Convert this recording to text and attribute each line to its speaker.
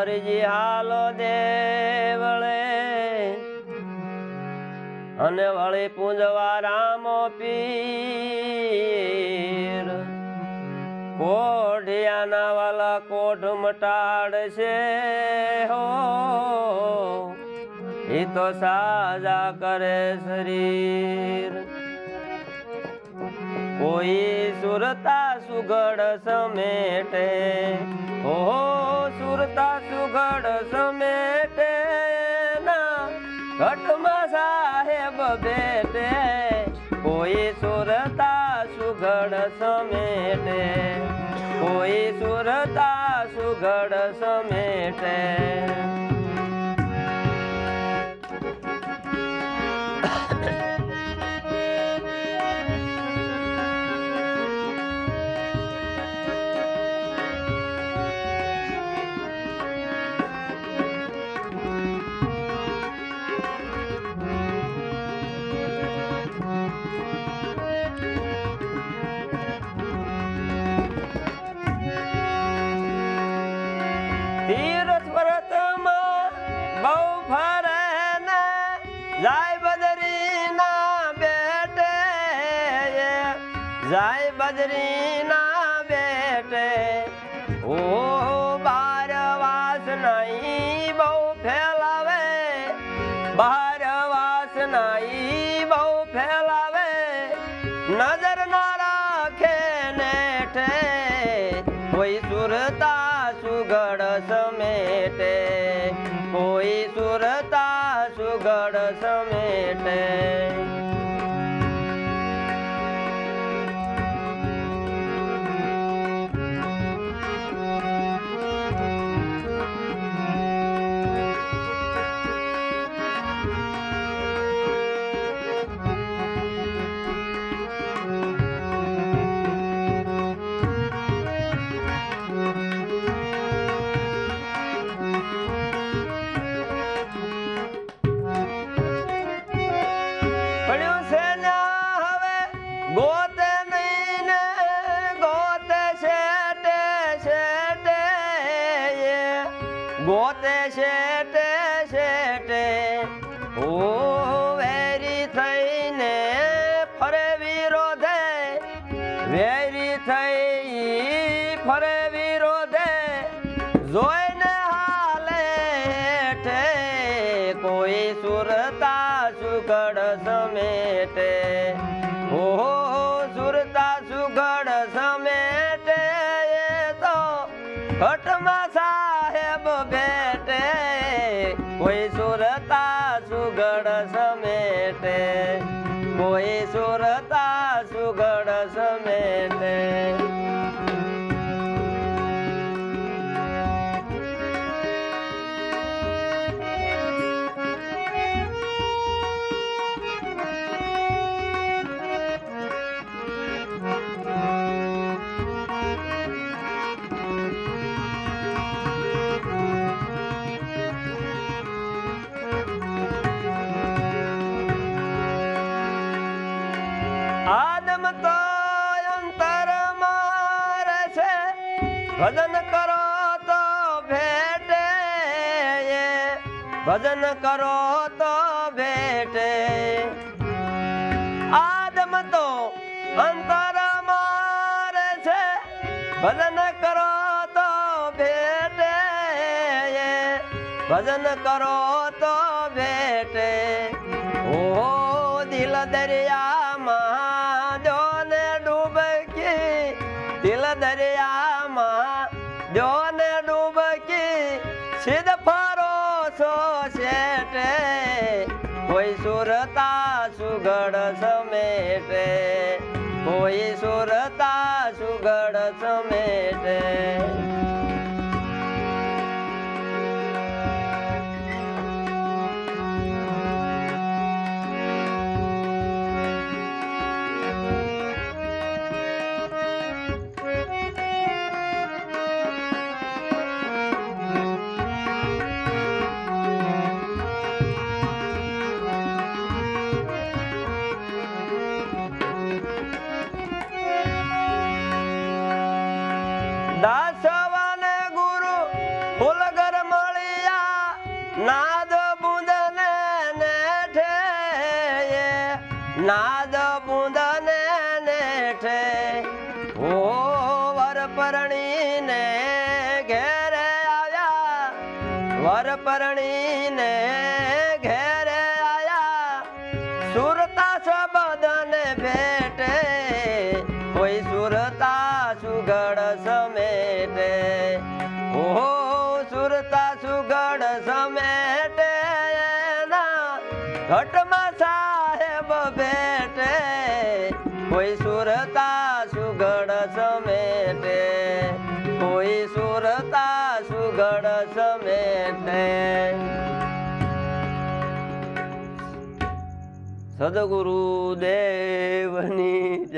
Speaker 1: હરજી હાલો દેવળે. અને વળી પૂજવા રામો પીર. કોઢિયાના વાલા કોઢ મટાડશે હો. એ તો સાજા કરે શરીર. કોઈ સુરતા સુગડ સમેટે. ઓ કોઈ સુરતા સુગડ સમેટે કોઈ સુરતા સુગડ સમેટે તીરથ વ્રતમાં બહુ ફરે ને જાય બદરીના બેટે જાય બદરીના બેટે ઓ બાર વાસ નહીં બહુ ફેલાવે. બાર વાસ નહીં સમેટે શેટે શેટે. ઓ વેરી થઈને ફરે વિરોધે વેરી થઈ ફરે વિરોધે જોઈને હાલે હેઠે કોઈ સુરતા સુગડ સમેટે. ઓ સુરતા સુગડ સમેટે કોઈ સુરતા ભજન કરો તો ભેટે ભજન કરો તો ભેટે. આદમ તો અંતર મારે છે. ભજન કરો તો ભેટે ભજન કરો તો ભેટે. ઓ દિલ દરિયામાં સિદ્ધ શેટે સુરતા સુગડ સમેટે કોઈ સુરતા સુગડ સમેટે. દાસવાને ગુરુ ફૂલગર મળ્યા, નાદ બુંદને નેઠે નાદ બુંદને નેઠે ઓ વરપરણીને ઘેરે આવ્યા. વરપરણીને ઘેરે આવ્યા. સુરતા સબ સુગડ સમેટે એના ઘટમાં સાહેબ બેટે કોઈ સુરતા સુગડ સમેટે. કોઈ સુરતા સુગડ સમેટે. સદગુરુ દેવની